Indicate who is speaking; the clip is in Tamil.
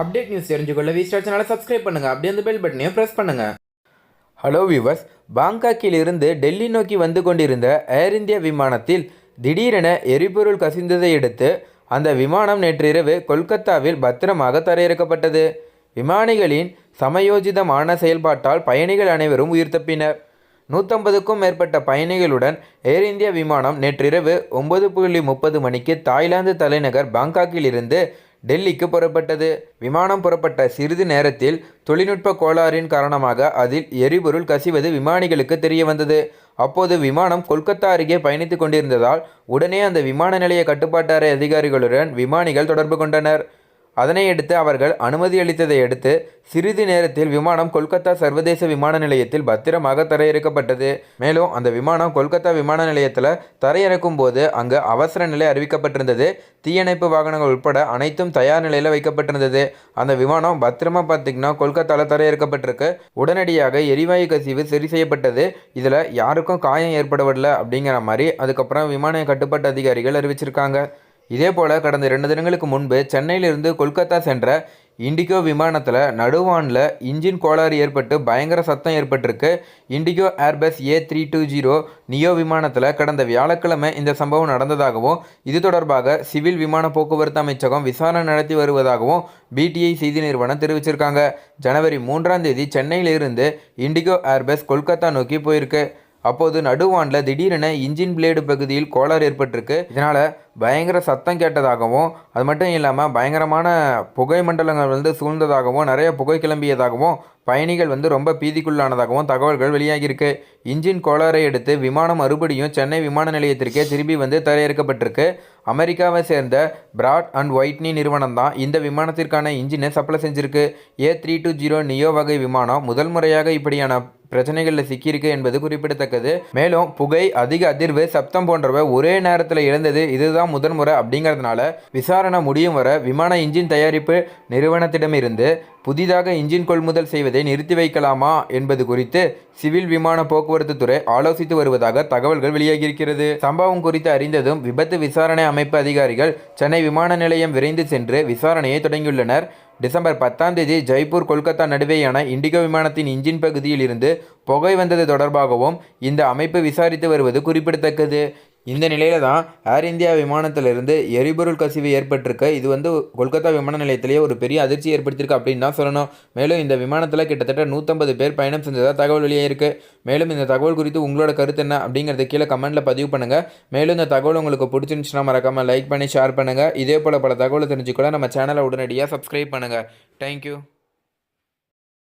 Speaker 1: அப்டேட் நியூஸ் தெரிஞ்சுக்கொள்ள வி ஸ்டார் சேனலை சப்ஸ்கிரைப் பண்ணுங்கள் அப்படியே அந்த பெல் பட்டனையும் ப்ரெஸ் பண்ணுங்கள் ஹலோ வியூவர்ஸ் பாங்காக்கில் இருந்து டெல்லி நோக்கி வந்து கொண்டிருந்த ஏர் இந்தியா விமானத்தில் திடீரென எரிபொருள் கசிந்ததை அடுத்து அந்த விமானம் நேற்றிரவு கொல்கத்தாவில் பத்திரமாக தரையிறக்கப்பட்டது. விமானிகளின் சமயோஜிதமான செயல்பாட்டால் பயணிகள் அனைவரும் உயிர் தப்பினர். நூற்றம்பதுக்கும் மேற்பட்ட பயணிகளுடன் ஏர் இந்தியா விமானம் நேற்றிரவு ஒன்பது புள்ளி முப்பது மணிக்கு தாய்லாந்து தலைநகர் பாங்காக்கில் இருந்து டெல்லிக்கு புறப்பட்டது. விமானம் புறப்பட்ட சிறிது நேரத்தில் தொழில்நுட்ப கோளாறின் காரணமாக அதில் எரிபொருள் கசிவது விமானிகளுக்கு தெரிய வந்தது அப்போது விமானம் கொல்கத்தா அருகே பயணித்து கொண்டிருந்ததால் உடனே அந்த விமான நிலைய கட்டுப்பாட்டு அறை அதிகாரிகளுடன் விமானிகள் தொடர்பு கொண்டனர். அதனையடுத்து அவர்கள் அனுமதி அளித்ததை அடுத்து சிறிது நேரத்தில் விமானம் கொல்கத்தா சர்வதேச விமான நிலையத்தில் பத்திரமாக தரையிறக்கப்பட்டது. மேலும் அந்த விமானம் கொல்கத்தா விமான நிலையத்தில் தரையிறக்கும் போது அங்கு அவசர நிலை அறிவிக்கப்பட்டிருந்தது. தீயணைப்பு வாகனங்கள் உட்பட அனைத்தும் தயார் நிலையில் வைக்கப்பட்டிருந்தது. அந்த விமானம் பத்திரமா பார்த்திங்கன்னா கொல்கத்தாவில் தரையிறக்கப்பட்டிருக்கு. உடனடியாக எரிவாயு கசிவு சரி செய்யப்பட்டது. இதில் யாருக்கும் காயம் ஏற்படவில்லை அப்படிங்கிற மாதிரி அதுக்கப்புறம் விமான கட்டுப்பாட்டு அதிகாரிகள் அறிவிச்சிருக்காங்க. இதேபோல் கடந்த ரெண்டு தினங்களுக்கு முன்பு சென்னையிலிருந்து கொல்கத்தா சென்ற இண்டிகோ விமானத்தில் நடுவானில் இன்ஜின் கோளாறு ஏற்பட்டு பயங்கர சத்தம் ஏற்பட்டிருக்கு. IndiGo Airbus A three two zero neo விமானத்தில் கடந்த வியாழக்கிழமை இந்த சம்பவம் நடந்ததாகவும் இது தொடர்பாக சிவில் விமான போக்குவரத்து அமைச்சகம் விசாரணை நடத்தி வருவதாகவும் பிடிஐ செய்தி நிறுவனம் தெரிவிச்சிருக்காங்க. ஜனவரி மூன்றாம் தேதி சென்னையிலிருந்து இண்டிகோ ஏர்பஸ் கொல்கத்தா நோக்கி போயிருக்கு. அப்போது நடுவானில் திடீரென இன்ஜின் பிளேடு பகுதியில் கோளாறு ஏற்பட்டிருக்கு. இதனால் பயங்கர சத்தம் கேட்டதாகவும் அது மட்டும் இல்லாமல் பயங்கரமான புகை மண்டலங்கள் வந்து சூழ்ந்ததாகவும் நிறைய புகை கிளம்பியதாகவும் பயணிகள் வந்து ரொம்ப பீதிக்குள்ளானதாகவும் தகவல்கள் வெளியாகியிருக்கு. இன்ஜின் கோளாறை எடுத்து விமானம் மறுபடியும் சென்னை விமான நிலையத்திற்கே திரும்பி வந்து தரையிறக்கப்பட்டிருக்கு. அமெரிக்காவை சேர்ந்த பிராட் அண்ட் ஒயிட்னி நிறுவனம் தான் இந்த விமானத்திற்கான இன்ஜினை சப்ளை செஞ்சிருக்கு. A three two zero neo வகை விமானம் முதல் முறையாக இப்படியான பிரச்சனைகளில் சிக்கியிருக்கு என்பது குறிப்பிடத்தக்கது. மேலும் புகை அதிக அதிர்வு சப்தம் போன்றவை ஒரே நேரத்தில் இழந்தது இதுதான் முதன்முறை அப்படிங்கிறதுனால விசாரணை முடியும் வர விமான இன்ஜின் தயாரிப்பு நிறுவனத்திடமிருந்து புதிதாக இன்ஜின் கொள்முதல் செய்வதை நிறுத்தி வைக்கலாமா என்பது குறித்து சிவில் விமான போக்குவரத்து துறை ஆலோசித்து வருவதாக தகவல்கள் வெளியாகியிருக்கிறது. சம்பவம் குறித்து அறிந்ததும் விபத்து விசாரணை அமைப்பு அதிகாரிகள் சென்னை விமான நிலையம் விரைந்து சென்று விசாரணையை தொடங்கியுள்ளனர். டிசம்பர் பத்தாம் தேதி ஜெய்ப்பூர் கொல்கத்தா நடுவேயான இண்டிகோ விமானத்தின் இன்ஜின் பகுதியில் இருந்து புகை வந்தது தொடர்பாகவும் இந்த அமைப்பு விசாரித்து வருவது குறிப்பிடத்தக்கது. இந்த நிலையில தான் ஏர் இந்தியா விமானத்திலிருந்து எரிபொருள் கசிவு ஏற்பட்டிருக்கு. இது வந்து கொல்கத்தா விமான நிலையத்திலேயே ஒரு பெரிய அதிர்ச்சி ஏற்படுத்தியிருக்கு அப்படின்னு தான் சொல்லணும். மேலும் இந்த விமானத்தில் கிட்டத்தட்ட நூற்றம்பது பேர் பயணம் செஞ்சதாக தகவல் வெளியே இருக்குது மேலும் இந்த தகவல் குறித்து உங்களோட கருத்து என்ன அப்படிங்கிறத கீழே கமெண்ட்டில் பதிவு பண்ணுங்கள் மேலும் இந்த தகவல் உங்களுக்கு பிடிச்சிருந்துச்சுன்னா மறக்காமல் லைக் பண்ணி ஷேர் பண்ணுங்கள் இதே போல் பல தகவலை தெரிஞ்சுக்கூட நம்ம சேனலை உடனடியாக சப்ஸ்கிரைப் பண்ணுங்கள் தேங்க்யூ